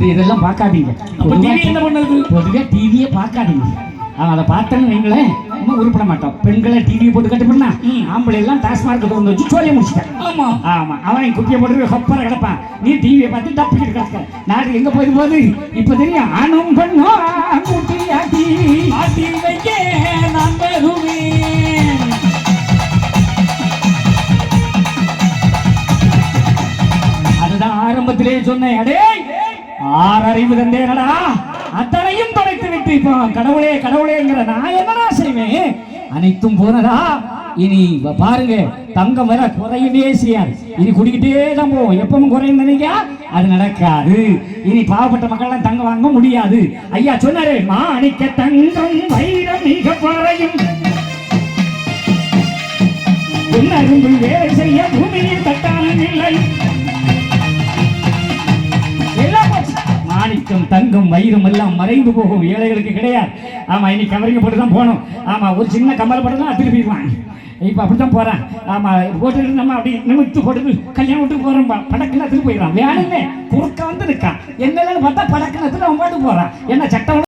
இதெல்லாம் பார்க்காதீங்க. பொதுவாக டிவியே பார்க்காதீங்க. அவன் அதை பார்த்தேன்னு வைங்களேன் இன்னும் உருப்பட மாட்டோம். பெண்களை டிவியை போட்டு கட்டுப்படா ம். ஆம்பளை எல்லாம் டாஸ்மார்க் கொண்டு வச்சு சோழிய முடிச்சிட்டேன். ஆமா. ஆமா. அவன் குட்டியை போட்டு ஹொப்பரை கிடப்பான். நீ டிவியை பார்த்து டப்பிக்கிட்டு கிடக்க. நாடு எங்க போய் போகுது? இப்ப தெரியும் ஆணும் பெண்ணும் குட்டியாட்டி ஆட்டி வைக்க. ஆரம்பத்திலே சொன்னேன் அடே தந்தேனடா. அத்தனையும் படைத்து விட்டு இப்போ கடவுளே கடவுளேங்கிற நான் என்னடா செய்வேன்? அனைத்தும் போனதா? இனி பாருங்க தங்கம் வர குறையவே செய்யாது. இனி குடிக்கிட்டே தான் போவோம். எப்பவும் குறையும் நினைக்கா அது நடக்காது. இனி பாவப்பட்ட மக்கள்லாம் தங்கம் வாங்க முடியாது. ஐயா சொன்னாரு மாணிக்க தங்கம் வைரம் மிக குறையும். என்ன வேலை செய்ய பூமியில் தட்டான காசும் தங்கம் வயிறும் எல்லாம் மறைந்து போகும். ஏழைகளுக்கு கிடையாது. ஆமா இன்னைக்கு கவரிங்க போட்டு தான் போகணும். ஆமா ஒரு சின்ன கம்பல் போட்டு தான் திருப்பி போயிடுவான் இப்போ அப்படித்தான் போறான். ஆமா போட்டுட்டு நம்ம அப்படி நிமித்து போட்டு கல்யாணம் விட்டு போகிறோம் படக்குன்னு திருப்பி போயிடறான். வேணுமே குறுக்க வந்து நிற்கான் என்னன்னு பார்த்தா படக்குன்னு அவன் பாட்டு போறான். என்ன சட்டம்